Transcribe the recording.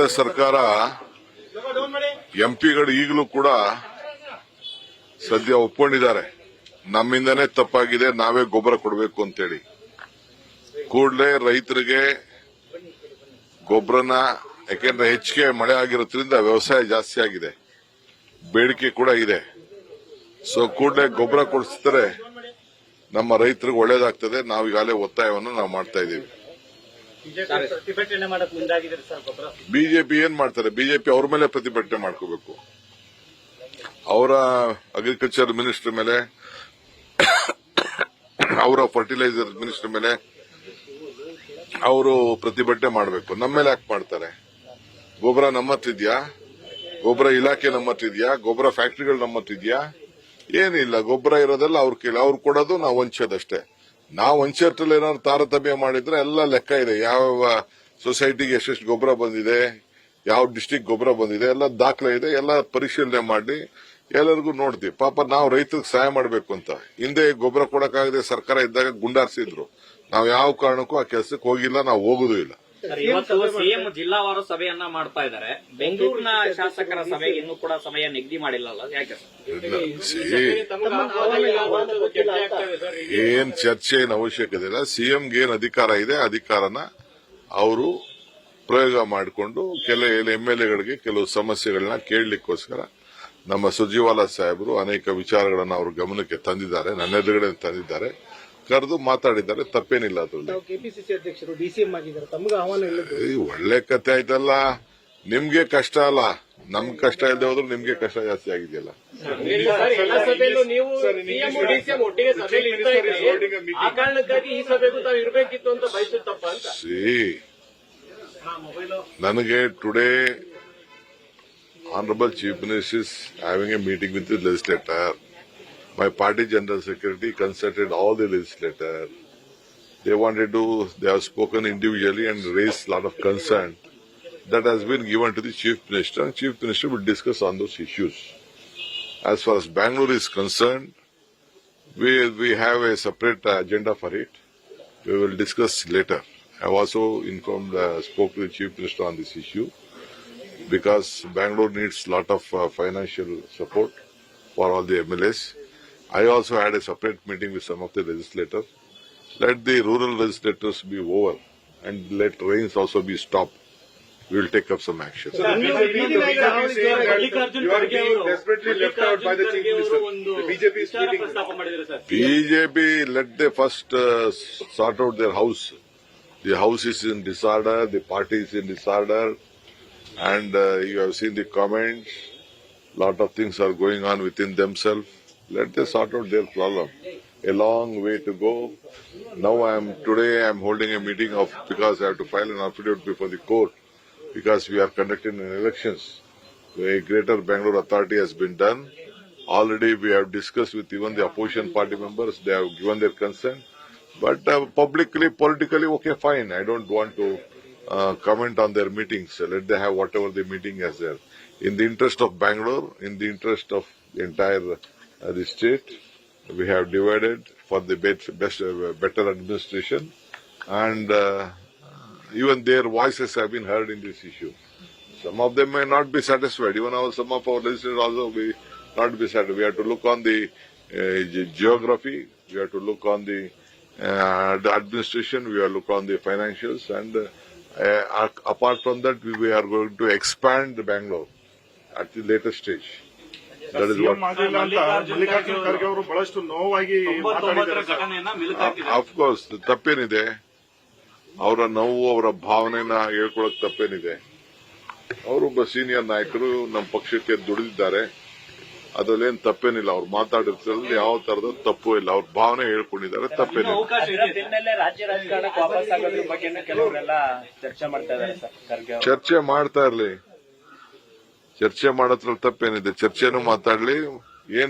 ಕೇಂದ್ರ ಸರ್ಕಾರ ಎಂಪಿಗಳು ಈಗಲೂ ಕೂಡ ಸದ್ಯ ಒಪ್ಕೊಂಡಿದ್ದಾರೆ. ನಮ್ಮಿಂದನೇ ತಪ್ಪಾಗಿದೆ, ನಾವೇ ಗೊಬ್ಬರ ಕೊಡಬೇಕು ಅಂತೇಳಿ. ಕೂಡಲೇ ರೈತರಿಗೆ ಗೊಬ್ಬರನ, ಯಾಕೆಂದ್ರೆ ಹೆಚ್ಚಿಗೆ ಮಳೆ ಆಗಿರೋದ್ರಿಂದ ವ್ಯವಸಾಯ ಜಾಸ್ತಿ ಆಗಿದೆ. ಬೇಡಿಕೆ ಕೂಡ ಇದೆ. ಸೊ ಕೂಡಲೇ ಗೊಬ್ಬರ ಕೊಡಿಸಿದ್ರೆ ನಮ್ಮ ರೈತರಿಗೆ ಒಳ್ಳೇದಾಗ್ತದೆ. ನಾವು ಈಗಾಗಲೇ ಒತ್ತಾಯವನ್ನು ನಾವು ಮಾಡ್ತಾ ಇದ್ದೀವಿ. ಪ್ರತಿಭಟನೆ ಮಾಡಕ್ ಮುಂದಾಗಿದ್ದಾರೆ ಸರ್ ಬಿಜೆಪಿ ಏನ್ ಮಾಡ್ತಾರೆ? ಬಿಜೆಪಿ ಅವ್ರ ಮೇಲೆ ಪ್ರತಿಭಟನೆ ಮಾಡ್ಕೋಬೇಕು. ಅವರ ಅಗ್ರಿಕಲ್ಚರ್ ಮಿನಿಸ್ಟರ್ ಮೇಲೆ, ಅವರ ಫರ್ಟಿಲೈಸರ್ ಮಿನಿಸ್ಟರ್ ಮೇಲೆ ಅವರು ಪ್ರತಿಭಟನೆ ಮಾಡಬೇಕು. ನಮ್ಮ ಮೇಲೆ ಯಾಕೆ ಮಾಡ್ತಾರೆ? ಗೊಬ್ಬರ ನಮ್ಮ ಹತ್ರ ಇದೆಯಾ ಗೊಬ್ಬರ ಇಲಾಖೆ ನಮ್ಮ ಹತ್ರ ಇದೆಯಾ ಗೊಬ್ಬರ ಫ್ಯಾಕ್ಟರಿಗಳು ನಮ್ಮ ಹತ್ರ ಇದೆಯಾ ಏನಿಲ್ಲ. ಗೊಬ್ಬರ ಇರೋದೆಲ್ಲ ಅವ್ರು ಕೇಳಿ. ಅವ್ರು ಕೊಡೋದು ನಾವು ಹಂಚೋದಷ್ಟೇ ನಾವು ಒಂಚರ್ಟಲ್ಲಿ ಏನಾದ್ರು ತಾರತಮ್ಯ ಮಾಡಿದ್ರೆ ಎಲ್ಲ ಲೆಕ್ಕ ಇದೆ. ಯಾವ ಸೊಸೈಟಿಗೆ ಎಷ್ಟೆಷ್ಟು ಗೊಬ್ಬರ ಬಂದಿದೆ, ಯಾವ ಡಿಸ್ಟಿಕ್ ಗೊಬ್ಬರ ಬಂದಿದೆ, ಎಲ್ಲ ದಾಖಲೆ ಇದೆ, ಎಲ್ಲ ಪರಿಶೀಲನೆ ಮಾಡಿ ಎಲ್ಲರಿಗೂ ನೋಡ್ತೀವಿ. ಪಾಪ ನಾವು ರೈತರಿಗೆ ಸಹಾಯ ಮಾಡಬೇಕು ಅಂತ. ಹಿಂದೆ ಗೊಬ್ಬರ ಕೊಡಕ್ಕಾಗದೆ ಸರ್ಕಾರ ಇದ್ದಾಗ ಗುಂಡಾರಿಸಿದ್ರು. ನಾವು ಯಾವ ಕಾರಣಕ್ಕೂ ಆ ಕೆಲಸಕ್ಕೆ ಹೋಗಿಲ್ಲ, ನಾವು ಹೋಗುದೂ ಇಲ್ಲ. ಇವತ್ತು ಸಿಎಂ ಜಿಲ್ಲಾವಾರು ಸಭೆಯನ್ನ ಮಾಡ್ತಾ ಇದ್ದಾರೆ. ಬೆಂಗಳೂರಿನ ಶಾಸಕರ ಸಭೆಗೆ ಇನ್ನೂ ಕೂಡ ಸಮಯ ನಿಗದಿ ಮಾಡಿಲ್ಲಲ್ಲ? ಯಾಕೆ ಏನ್ ಚರ್ಚೆ ಏನ್ ಅವಶ್ಯಕತೆ ಇಲ್ಲ. ಸಿಎಂಗೆ ಏನ್ ಅಧಿಕಾರ ಇದೆ ಅಧಿಕಾರನ ಅವರು ಪ್ರಯೋಗ ಮಾಡಿಕೊಂಡು ಕೆಲ ಎಂ ಎಲ್ ಎಗಳಿಗೆ ಕೆಲವು ಸಮಸ್ಯೆಗಳನ್ನ ಕೇಳಲಿಕ್ಕೋಸ್ಕರ ನಮ್ಮ ಸುರ್ಜಿವಾಲಾ ಸಾಹೇಬರು ಅನೇಕ ವಿಚಾರಗಳನ್ನ ಅವರು ಗಮನಕ್ಕೆ ತಂದಿದ್ದಾರೆ ನನ್ನ ಎದುರುಗಡೆ ತಂದಿದ್ದಾರೆ. ಕರೆದು ಮಾತಾಡಿದ್ದಾರೆ ತಪ್ಪೇನಿಲ್ಲ ಅದರಲ್ಲಿ. ತಾವು ಕೆಪಿಸಿಸಿ ಅಧ್ಯಕ್ಷರು ಡಿಸಿಎಂ ಆಗಿದ್ದಾರೆ. ತಮಗೆ ಆಹ್ವಾನ ಇಲ್ಲದ್ದು ಈ ಒಳ್ಳೆ ಕತೆ ಆಯ್ತಲ್ಲ. ನಿಮ್ಗೆ ಕಷ್ಟ ಅಲ್ಲ. ನಮ್ ಕಷ್ಟ ಇಲ್ಲದೆ ಹೋದ್ರು ನಿಮ್ಗೆ ಕಷ್ಟ ಜಾಸ್ತಿ ಆಗಿದೆಯಲ್ಲ. ಎಲ್ಲ ಸಭೆಯಲ್ಲೂ ನೀವು ಸಿಎಂ ಡಿಸಿಎಂ ಒಟ್ಟಿಗೆ ಸಭೆಯಲ್ಲಿ ಇರ್ತಾ ಆ ಕಾರಣಕ್ಕಾಗಿ ಈ ಸಭೆಗೂ ತಾವು ಇರಬೇಕಿತ್ತು ಅಂತ ಬಯಸುತ್ತಪ್ಪ ಅಂತ. ನನಗೆ today honourable chief minister is having a meeting with the legislator My party general secretary consulted all the legislators. They wanted to, they have spoken individually and raised a lot of concern that has been given to the chief minister. And chief minister will discuss on those issues. As far as Bangalore is concerned, we, we have a separate agenda for it. We will discuss later. I have also informed, uh, spoke to the chief minister on this issue because Bangalore needs a lot of uh, financial support for all the MLAs. I also had a separate meeting with some of the legislators. Let the rural legislators be over and let rains also be stopped. We will take up some action. So the BJP let the first uh, sort out their house. The house is in disorder, the party is in disorder, and uh, you have seen the comments. Lot of things are going on within themselves. Let them sort out their problem. A long way to go. Now I am today I am holding a meeting of because I have to file an affidavit before the court because we are conducting elections. A greater Bangalore authority has been done. Already we have discussed with even the opposition party members. They have given their consent. But uh, publicly, politically, okay, fine. I don't want to uh, comment on their meetings. Let them have whatever the meeting is there. In the interest of Bangalore, in the interest of the entire the state, we have divided for the best, uh, better administration, and uh, even their voices have been heard in this issue. Some of them may not be satisfied. Even our, some of our legislators also may not be satisfied. We have to look on the uh, ge- geography. We have to look on the, uh, administration. We have to look on the financials. And uh, uh, apart from that, we, we are going to expand the Bangalore at the later stage. Mallikarjun Kharge ಅವರು ಬಹಳಷ್ಟು ನೋವಾಗಿ of course ತಪ್ಪೇನಿದೆ. ಅವರ ನೋವು ಅವರ ಭಾವನೆನ ಹೇಳ್ಕೊಳಕ್ ತಪ್ಪೇನಿದೆ. ಅವರೊಬ್ಬ senior ನಾಯಕರು ನಮ್ಮ ಪಕ್ಷಕ್ಕೆ ದುಡಿದಿದ್ದಾರೆ. ಅದ್ರಲ್ಲೇನ್ ತಪ್ಪೇನಿಲ್ಲ. ಅವ್ರು ಮಾತಾಡಿದ್ರಲ್ಲಿ ಯಾವ ತರದ ತಪ್ಪು ಇಲ್ಲ. ಅವ್ರ ಭಾವನೆ ಹೇಳ್ಕೊಂಡಿದ್ದಾರೆ. ತಪ್ಪೇನಿಲ್ಲ ಅವಕಾಶ ಇದೆ. ರಾಜ್ಯ ರಾಜಕಾರಣಕ್ಕೆ ವಾಪಸ್ ಆಗೋದ್ರ ಬಗ್ಗೆ ಕೆಲವರೆಲ್ಲ ಚರ್ಚೆ ಮಾಡ್ತಾ ಇದ್ದಾರೆ ಸರ್ ಚರ್ಚೆ ಮಾಡ್ತಾ ಇರ್ಲಿ. ಚರ್ಚೆ ಮಾಡೋದ್ರಲ್ಲಿ ತಪ್ಪೇನಿದೆ. ಚರ್ಚೆನೂ ಮಾತಾಡ್ಲಿ